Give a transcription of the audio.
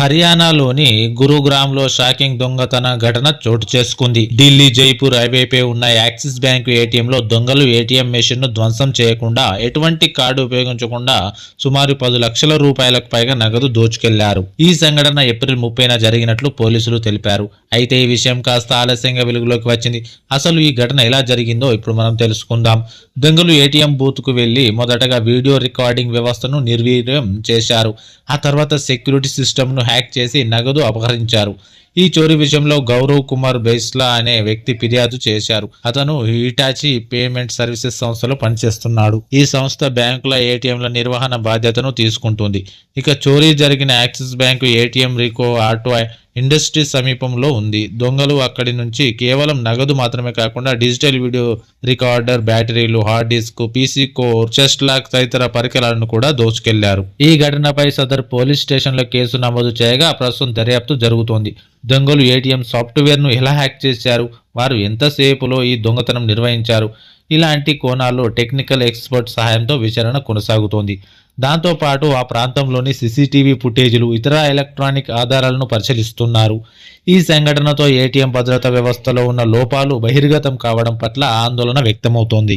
హర్యానాలోని గురుగ్రామ్లో షాకింగ్ దొంగతన ఘటన చోటు చేసుకుంది. ఢిల్లీ జైపూర్ హైవేపై ఉన్న యాక్సిస్ బ్యాంకు ఏటీఎంలో దొంగలు ఏటీఎం మెషిన్ను ధ్వంసం చేయకుండా ఎటువంటి కార్డు ఉపయోగించకుండా సుమారు పది లక్షల రూపాయలకు పైగా నగదు దోచుకెళ్ళారు. ఈ సంఘటన ఏప్రిల్ ముప్పైన జరిగినట్లు పోలీసులు తెలిపారు. అయితే ఈ విషయం కాస్త ఆలస్యంగా వెలుగులోకి వచ్చింది. అసలు ఈ ఘటన ఎలా జరిగిందో ఇప్పుడు మనం తెలుసుకుందాం. దొంగలు ఏటీఎం బూత్కు వెళ్ళి మొదటగా వీడియో రికార్డింగ్ వ్యవస్థను నిర్వీర్యం చేశారు. ఆ తర్వాత సెక్యూరిటీ సిస్టమ్ను హ్యాక్ చేసి నగదు అపహరించారు. ఈ చోరీ విషయంలో గౌరవ్ కుమార్ బైస్లా అనే వ్యక్తి ఫిర్యాదు చేశారు. అతను హిటాచి పేమెంట్ సర్వీసెస్ సంస్థలో పనిచేస్తున్నాడు. ఈ సంస్థ బ్యాంకుల ఏటీఎంల నిర్వహణ బాధ్యతను తీసుకుంటుంది. ఇక చోరీ జరిగిన Axis bank ATM Rico auto industry సమీపంలో ఉంది. దొంగలు అక్కడి నుంచి కేవలం నగదు మాత్రమే కాకుండా డిజిటల్ వీడియో రికార్డర్ బ్యాటరీలు hard disk PC core chest lock తదితర పరికరాలను కూడా దోచుకెళ్ళారు. ఈ ఘటనపై సదర్ పోలీస్ స్టేషన్లో కేసు నమోదు చేయగా ప్రస్తుతం దర్యాప్తు జరుగుతోంది. దొంగలు ఏటీఎం సాఫ్ట్వేర్ను ఎలా హ్యాక్ చేశారు? వారు ఎంతసేపులో ఈ దొంగతనం నిర్వహించారు? ఇలాంటి కోణాల్లో టెక్నికల్ ఎక్స్పర్ట్ సహాయంతో విచారణ కొనసాగుతోంది. దాంతోపాటు ఆ ప్రాంతంలోని సీసీటీవీ ఫుటేజీలు ఇతర ఎలక్ట్రానిక్ ఆధారాలను పరిశీలిస్తున్నారు. ఈ సంఘటనతో ఏటీఎం భద్రతా వ్యవస్థలో ఉన్న లోపాలు బహిర్గతం కావడం పట్ల ఆందోళన వ్యక్తమవుతోంది.